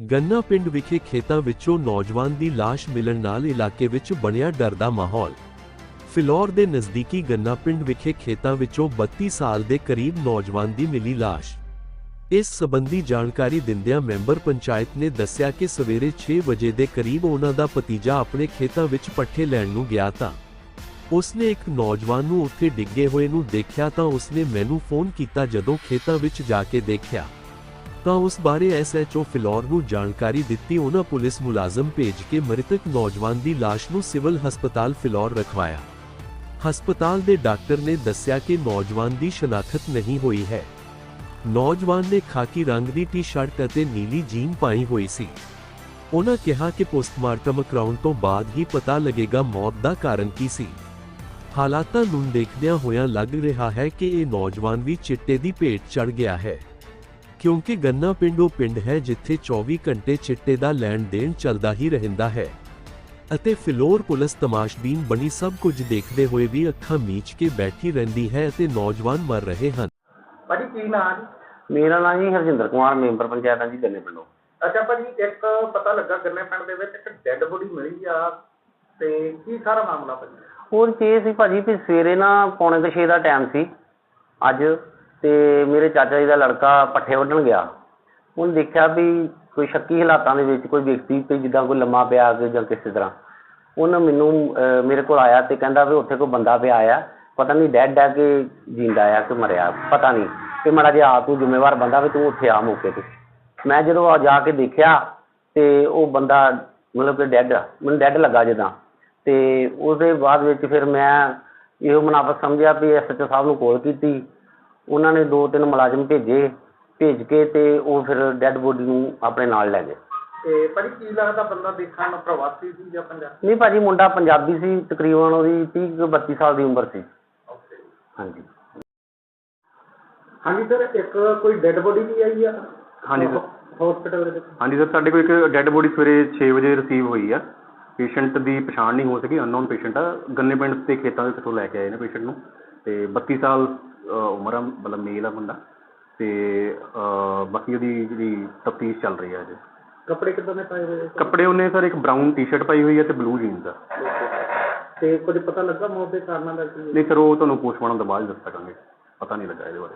ਗੰਨਾ ਪਿੰਡ ਵਿਖੇ ਖੇਤਾਂ ਵਿੱਚੋਂ ਨੌਜਵਾਨ ਦੀ ਲਾਸ਼ ਮਿਲਣ ਨਾਲ ਇਲਾਕੇ ਵਿੱਚ ਬਣਿਆ ਡਰ ਦਾ ਮਾਹੌਲ। ਫਿਲੌਰ ਦੇ ਨਜ਼ਦੀਕੀ ਗੰਨਾ ਪਿੰਡ ਵਿਖੇ ਖੇਤਾਂ ਵਿੱਚੋਂ 32 ਸਾਲ ਦੇ ਕਰੀਬ ਨੌਜਵਾਨ ਦੀ ਮਿਲੀ ਲਾਸ਼। ਇਸ ਸਬੰਧੀ ਜਾਣਕਾਰੀ ਦਿੰਦਿਆਂ ਮੈਂਬਰ ਪੰਚਾਇਤ ਨੇ ਦੱਸਿਆ ਕਿ ਸਵੇਰੇ 6 ਵਜੇ ਦੇ ਕਰੀਬ ਉਹਨਾਂ ਦਾ ਭਤੀਜਾ ਆਪਣੇ ਖੇਤਾਂ ਵਿੱਚ ਪੱਠੇ ਲੈਣ ਨੂੰ ਗਿਆ ਤਾਂ। ਉਸਨੇ ਇੱਕ ਨੌਜਵਾਨ ਨੂੰ ਉੱਥੇ ਡਿੱਗੇ ਹੋਏ ਨੂੰ ਦੇਖਿਆ ਤਾਂ ਉਸਨੇ ਮੈਨੂੰ ਫੋਨ ਕੀਤਾ ਜਦੋਂ ਖੇਤਾਂ ਵਿੱਚ ਜਾ ਕੇ ਦੇਖਿਆ। ਤਾਂ ਉਸ ਬਾਰੇ ਐਸਐਚਓ ਫਿਲੌਰ ਨੂੰ ਜਾਣਕਾਰੀ ਦਿੱਤੀ, ਉਹਨਾਂ ਪੁਲਿਸ ਮੁਲਾਜ਼ਮ ਭੇਜ ਕੇ ਮ੍ਰਿਤਕ ਨੌਜਵਾਨ ਦੀ ਲਾਸ਼ ਨੂੰ ਸਿਵਲ ਹਸਪਤਾਲ ਫਿਲੌਰ ਰਖਵਾਇਆ। ਹਸਪਤਾਲ ਦੇ ਡਾਕਟਰ ਨੇ ਦੱਸਿਆ ਕਿ ਨੌਜਵਾਨ ਦੀ ਸ਼ਨਾਖਤ ਨਹੀਂ ਹੋਈ ਹੈ। ਨੌਜਵਾਨ ਨੇ ਖਾਕੀ ਰੰਗ ਦੀ ਟੀ-ਸ਼ਰਟ ਅਤੇ ਨੀਲੀ ਜੀਨ ਪਾਈ ਹੋਈ ਸੀ। ਉਹਨਾਂ ਕਿਹਾ ਕਿ ਪੋਸਟਮਾਰਟਮ ਕਰਾਉਣ ਤੋਂ ਬਾਅਦ ਹੀ ਪਤਾ ਲੱਗੇਗਾ ਮੌਤ ਦਾ ਕਾਰਨ ਕੀ ਸੀ। ਹਾਲਾਤਾਂ ਨੂੰ ਦੇਖਦਿਆਂ ਹੋਇਆਂ ਲੱਗ ਰਿਹਾ ਹੈ ਕਿ ਇਹ ਨੌਜਵਾਨ ਵੀ ਚਿੱਟੇ ਦੀ ਭੇਟ ਚੜ ਗਿਆ ਹੈ। ਕਿਉਂਕਿ ਗੰਨਾ ਪਿੰਡ ਉਹ ਪਿੰਡ ਹੈ ਜਿੱਥੇ 24 ਘੰਟੇ ਚਿੱਟੇ ਦਾ ਲੈਣ ਦੇਣ ਚੱਲਦਾ ਹੀ ਰਹਿੰਦਾ ਹੈ। ਅਤੇ ਫਿਲੌਰ ਪੁਲਿਸ ਤਮਾਸ਼ਬੀਨ ਬਣੀ ਸਭ ਕੁਝ ਦੇਖਦੇ ਹੋਏ ਵੀ ਅੱਖਾਂ ਮੀਚ ਕੇ ਬੈਠੀ ਰਹਿੰਦੀ ਹੈ ਅਤੇ ਨੌਜਵਾਨ ਮਰ ਰਹੇ ਹਨ। ਭਾਜੀ ਕੀ ਨਾਂ ਜੀ? ਮੇਰਾ ਨਾਮ ਜੀ ਹਰਜਿੰਦਰ ਕੁਮਾਰ ਮੈਂਬਰ ਪੰਚਾਇਤ ਹਾਂ ਜੀ ਗੰਨੇ ਪਿੰਡੋਂ। ਅੱਛਾ ਭਾਜੀ ਇੱਕ ਪਤਾ ਲੱਗਾ ਗੰਨੇ ਪਿੰਡ ਦੇ ਵਿੱਚ ਇੱਕ ਡੈੱਡ ਬੋਡੀ ਮਿਲੀ ਆ ਤੇ ਕੀ ਸਾਰਾ ਮਾਮਲਾ ਭਾਜੀ? ਹੋਰ ਕੀ ਇਹ ਸੀ ਭਾਜੀ ਵੀ ਸਵੇਰੇ ਨਾ ਪੌਣੇ ਕੁ ਛੇ ਦਾ ਟਾਈਮ ਸੀ। ਅੱਜ ਅਤੇ ਮੇਰੇ ਚਾਚਾ ਜੀ ਦਾ ਲੜਕਾ ਪੱਠੇ ਵੱਢਣ ਗਿਆ। ਉਹਨੇ ਦੇਖਿਆ ਵੀ ਕੋਈ ਸ਼ੱਕੀ ਹਾਲਾਤਾਂ ਦੇ ਵਿੱਚ ਕੋਈ ਵਿਅਕਤੀ ਕੋਈ ਜਿੱਦਾਂ ਕੋਈ ਲੰਮਾ ਪਿਆ ਕੇ ਜਾਂ ਕਿਸੇ ਤਰ੍ਹਾਂ। ਉਹਨੇ ਮੈਨੂੰ ਮੇਰੇ ਕੋਲ ਆਇਆ ਅਤੇ ਕਹਿੰਦਾ ਵੀ ਉੱਥੇ ਕੋਈ ਬੰਦਾ ਪਿਆ ਆ। ਪਤਾ ਨਹੀਂ ਡੈੱਡ ਆ ਕਿ ਜਿੰਦਾ ਆ ਕਿ ਮਰਿਆ, ਪਤਾ ਨਹੀਂ। ਤੇ ਮਾੜਾ ਜਿਹਾ ਆ ਤੂੰ ਜ਼ਿੰਮੇਵਾਰ ਬੰਦਾ ਵੀ ਤੂੰ ਉੱਥੇ ਆ ਮੌਕੇ ਤੇ। ਮੈਂ ਜਦੋਂ ਆ ਜਾ ਕੇ ਦੇਖਿਆ ਤੇ ਉਹ ਬੰਦਾ ਮਤਲਬ ਕਿ ਡੈਡ ਮੈਨੂੰ ਡੈਡ ਲੱਗਾ ਜਿੱਦਾਂ। ਅਤੇ ਉਹਦੇ ਬਾਅਦ ਵਿੱਚ ਫਿਰ ਮੈਂ ਇਹੋ ਮੁਨਾਫਤ ਸਮਝਿਆ ਵੀ ਐਸ ਐਚ ਓ ਸਾਹਿਬ ਨੂੰ ਕੋਲ ਕੀਤੀ। ਉਹਨਾਂ ਨੇ ਦੋ ਤਿੰਨ ਮੁਲਾਜ਼ਮ ਭੇਜੇ ਭੇਜ ਕੇ ਤੇ ਉਹ ਫਿਰ ਡੈੱਡ ਬੋਡੀ ਨੂੰ ਆਪਣੇ ਨਾਲ ਲੈ ਗਏ। ਤੇ ਭਾਜੀ ਕੀ ਲੱਗਦਾ ਬੰਦਾ ਦੇਖਣ ਨੂੰ ਪ੍ਰਵਾਸੀ ਸੀ ਜਾਂ ਪੰਜਾਬੀ? ਨਹੀਂ ਭਾਜੀ ਮੁੰਡਾ ਪੰਜਾਬੀ ਸੀ ਤਕਰੀਬਨ ਉਹਦੀ 30 ਕੁ 32 ਸਾਲ ਦੀ ਉਮਰ ਸੀ। ਓਕੇ ਹਾਂਜੀ। ਹਾਂਜੀ ਸਰ ਇੱਕ ਕੋਈ ਡੈੱਡ ਬੋਡੀ ਵੀ ਆਈ ਆ? ਹਾਂਜੀ ਸਰ। ਹਸਪੀਟਲ ਦੇ ਵਿੱਚ? ਹਾਂਜੀ ਸਰ ਸਾਡੇ ਕੋਲ ਇੱਕ ਡੈੱਡ ਬੋਡੀ ਸਵੇਰੇ 6 ਵਜੇ ਰਿਸੀਵ ਹੋਈ ਆ। ਪੇਸ਼ੈਂਟ ਦੀ ਪਛਾਣ ਨਹੀਂ ਹੋ ਸਕੀ ਅਨਨੋਨ ਪੇਸ਼ੈਂਟ ਆ। ਗੰਨੇ ਪਿੰਡ ਦੇ ਖੇਤਾਂ ਦੇ ਕਿਤੋਂ ਲੈ ਕੇ ਆਏ ਨੇ ਪੇਸ਼ੈਂਟ ਨੂੰ। ਤੇ 32 ਸਾਲ ਉਮਰ ਆ ਮਤਲਬ ਮੇਲ ਆ ਬੰਦਾ ਤੇ ਬਾਕੀ ਉਹਦੀ ਜਿਹੜੀ ਤਫਤੀਸ਼ ਚੱਲ ਰਹੀ ਹੈ ਅਜੇ। ਕੱਪੜੇ ਕਿੱਦਾਂ ਦੇ ਪਾਏ ਹੋਏ ਆ? ਕੱਪੜੇ ਉਹਨੇ ਸਰ ਇੱਕ ਬਰਾਊਨ ਟੀ-ਸ਼ਰਟ ਪਾਈ ਹੋਈ ਹੈ ਤੇ ਬਲੂ ਜੀਨਸ ਆ। ਤੇ ਕੁਝ ਪਤਾ ਲੱਗਾ ਮੌਤ ਦੇ ਕਾਰਨਾਂ ਦਾ ਕੀ? ਨਹੀਂ ਸਰ ਉਹ ਤੁਹਾਨੂੰ ਪੋਸਟਮਾਰਟਮ ਤੋਂ ਬਾਅਦ ਦੱਸ ਸਕਾਂਗੇ। ਪਤਾ ਨਹੀਂ ਲੱਗਾ ਇਹਦੇ ਬਾਰੇ।